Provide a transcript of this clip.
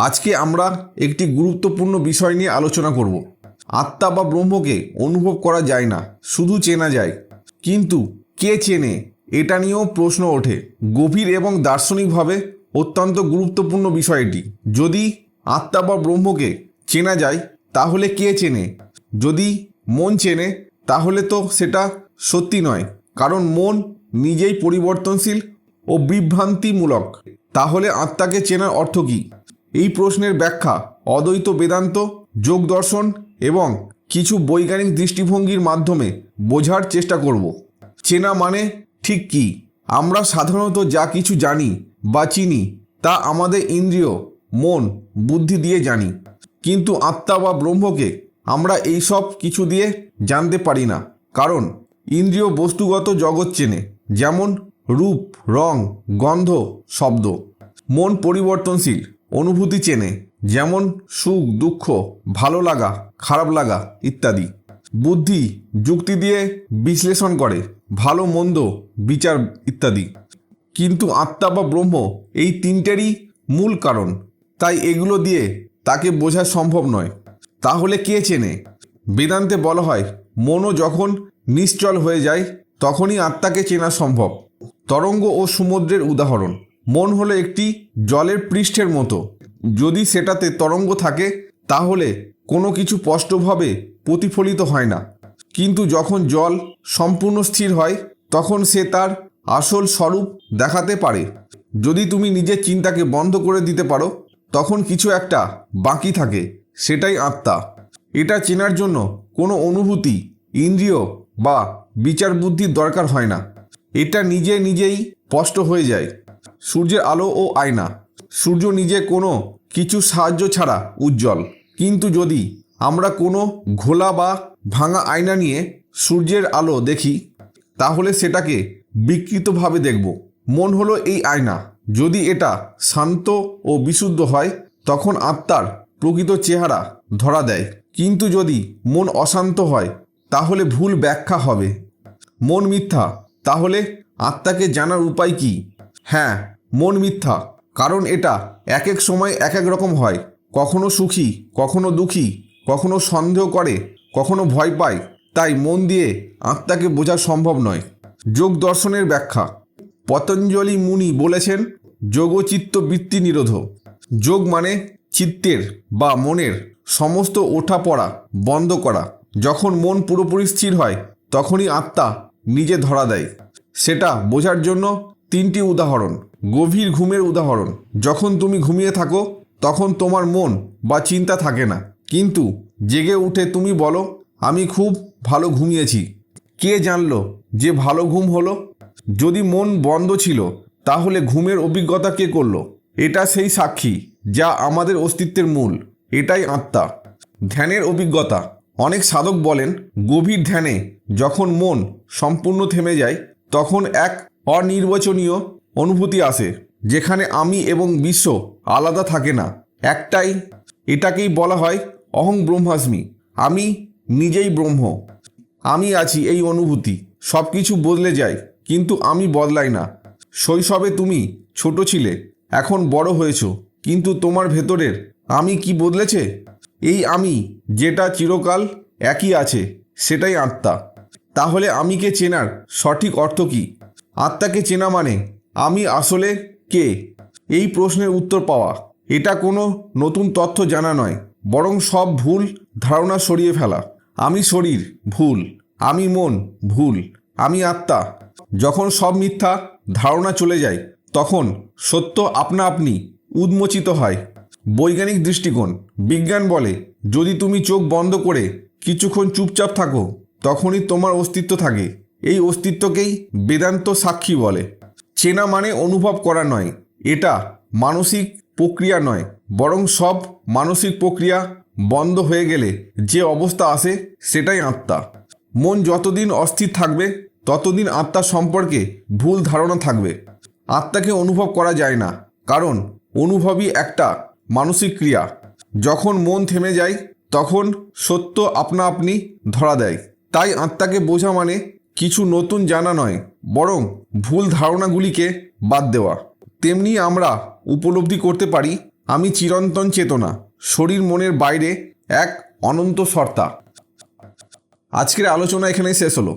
আজকে আমরা একটি গুরুত্বপূর্ণ বিষয় নিয়ে আলোচনা করব। আত্মা বা ব্রহ্মকে অনুভব করা যায় না, শুধু চেনা যায়। কিন্তু কে চেনে? এটা নিয়েও প্রশ্ন ওঠে। গভীর এবং দার্শনিকভাবে অত্যন্ত গুরুত্বপূর্ণ বিষয় এটি যদি আত্মা বা ব্রহ্মকে চেনা যায়, তাহলে কে চেনে? যদি মন চেনে, তাহলে তো সেটা সত্যি নয়। কারণ মন নিজেই পরিবর্তনশীল ও বিভ্রান্তিমূলক। তাহলে আত্মাকে চেনার অর্থ কী? এই প্রশ্নের ব্যাখ্যা অদ্বৈত বেদান্ত, যোগ দর্শন এবং কিছু বৈজ্ঞানিক দৃষ্টিভঙ্গির মাধ্যমে বোঝার চেষ্টা করব। চেনা মানে ঠিক কি? আমরা সাধারণত যা কিছু জানি বা চিনি, তা আমাদের ইন্দ্রিয়, মন, বুদ্ধি দিয়ে জানি। কিন্তু আত্মা বা ব্রহ্মকে আমরা এই সব কিছু দিয়ে জানতে পারি না। কারণ ইন্দ্রিয় বস্তুগত জগৎ চেনে, যেমন রূপ, রং, গন্ধ, শব্দ। মন পরিবর্তনশীল অনুভূতি চেনে, যেমন সুখ, দুঃখ, ভালো লাগা, খারাপ লাগা ইত্যাদি। বুদ্ধি, যুক্তি দিয়ে বিশ্লেষণ করে, ভালো, মন্দ, বিচার ইত্যাদি। কিন্তু আত্মা বা ব্রহ্ম এই তিনটেরই মূল কারণ। তাই এগুলো দিয়ে তাকে বোঝা সম্ভব নয়। তাহলে কে চেনে? বেদান্তে বলা হয়, মনও যখন নিশ্চল হয়ে যায়, তখনই আত্মাকে চেনা সম্ভব। তরঙ্গ ও সমুদ্রের উদাহরণ। মন হলো একটি জলের পৃষ্ঠের মতো। যদি সেটাতে তরঙ্গ থাকে, তাহলে কোনো কিছু স্পষ্টভাবে প্রতিফলিত হয় না। কিন্তু যখন জল সম্পূর্ণ স্থির হয়, তখন সে তার আসল স্বরূপ দেখাতে পারে। যদি তুমি নিজের চিন্তাকে বন্ধ করে দিতে পারো, তখন কিছু একটা বাকি থাকে, সেটাই আত্মা। এটা চেনার জন্য কোনো অনুভূতি, ইন্দ্রিয় বা বিচার বুদ্ধির দরকার হয় না। এটা নিজে নিজেই স্পষ্ট হয়ে যায়। সূর্যের আলো ও আয়না। সূর্য নিজে কোনো কিছু সাহায্য ছাড়া উজ্জ্বল। কিন্তু যদি আমরা কোনো ঘোলা বা ভাঙা আয়না নিয়ে সূর্যের আলো দেখি, তাহলে সেটাকে বিকৃতভাবে দেখব। মন হলো এই আয়না। যদি এটা শান্ত ও বিশুদ্ধ হয়, তখন আত্মার প্রকৃত চেহারা ধরা দেয়। কিন্তু যদি মন অশান্ত হয়, তাহলে ভুল ব্যাখ্যা হবে। মন মিথ্যা। তাহলে আত্মাকে জানার উপায় কি? হ্যাঁ মন মিথ্যা। কারণ এটা এক এক সময় এক এক রকম হয়। কখনো সুখী, কখনো দুঃখী, কখনো সন্দেহ করে, কখনো ভয় পায়। তাই মন দিয়ে আত্মাকে বোঝা সম্ভব নয়। যোগ দর্শনের ব্যাখ্যা। পতঞ্জলি মুনি বলেছেন যোগচিত্ত বৃত্তি নিরোধ। যোগ মানে চিত্তের বা মনের সমস্ত ওঠা পড়া বন্ধ করা। যখন মন পুরোপুরি স্থির হয়, তখনই আত্মা নিজে ধরা দেয়। সেটা বোঝার জন্য তিনটি উদাহরণ, গভীর ঘুমের উদাহরণ। যখন তুমি ঘুমিয়ে থাকো, তখন তোমার মন বা চিন্তা থাকে না। কিন্তু জেগে উঠে তুমি বলো, আমি খুব ভালো ঘুমিয়েছি। কে জানলো যে ভালো ঘুম হলো? যদি মন বন্ধ ছিল, তাহলে ঘুমের অভিজ্ঞতা কে করল? এটা সেই সাক্ষী যা আমাদের অস্তিত্বের মূল। এটাই আত্মা। ধ্যানের অভিজ্ঞতা। অনেক সাধক বলেন, গভীর ধ্যানে যখন মন সম্পূর্ণ থেমে যায়, তখন এক অনির্বচনীয় অনুভূতি আসে, যেখানে আমি এবং বিশ্ব আলাদা থাকে না। একটাই, এটাকেই বলা হয় অহং ব্রহ্মাস্মি। আমি নিজেই ব্রহ্ম। আমি আছি এই অনুভূতি। সব কিছু বদলে যায়, কিন্তু আমি বদলাই না। শৈশবে তুমি ছোট ছিলে, এখন বড় হয়েছ, কিন্তু তোমার ভেতরের আমি কি বদলেছে? এই আমি, যেটা চিরকাল একই আছে, সেটাই আত্মা। তাহলে আমিকে চেনার সঠিক অর্থ কী? আত্মাকে চেনা মানে? আমি আসলে কে? এই প্রশ্নের উত্তর পাওয়া। এটা কোনো নতুন তথ্য জানা নয়, বরং সব ভুল ধারণা সরিয়ে ফেলা। আমি শরীর, ভুল। আমি মন, ভুল। আমি আত্মা। যখন সব মিথ্যা ধারণা চলে যায়, তখন সত্য আপনা আপনি উন্মোচিত হয়। বৈজ্ঞানিক দৃষ্টিকোণ, বিজ্ঞান বলে, যদি তুমি চোখ বন্ধ করে কিছুক্ষণ চুপচাপ থাকো, তখনই তোমার অস্তিত্ব থাকে। এই অস্তিত্বকেই বেদান্ত সাক্ষী বলে। চেনা মানে অনুভব করা নয়, এটা মানসিক প্রক্রিয়া নয়, বরং সব মানসিক প্রক্রিয়া বন্ধ হয়ে গেলে যে অবস্থা আসে সেটাই আত্মা। মন যতদিন অস্থির থাকবে, ততদিন আত্মা সম্পর্কে ভুল ধারণা থাকবে। আত্মাকে অনুভব করা যায় না, কারণ অনুভবই একটা মানসিক ক্রিয়া। যখন মন থেমে যায়, তখন সত্য আপনা আপনি ধরা দেয়। তাই আত্মাকে বোঝা মানে কিছু নতুন জানা নয়, বরং ভুল ধারণাগুলিকে বাদ দেওয়া। তেমনি আমরা উপলব্ধি করতে পারি, আমি চিরন্তন চেতনা, শরীর মনের বাইরে এক অনন্ত সর্তা আজকের আলোচনা এখানেই শেষ হলো।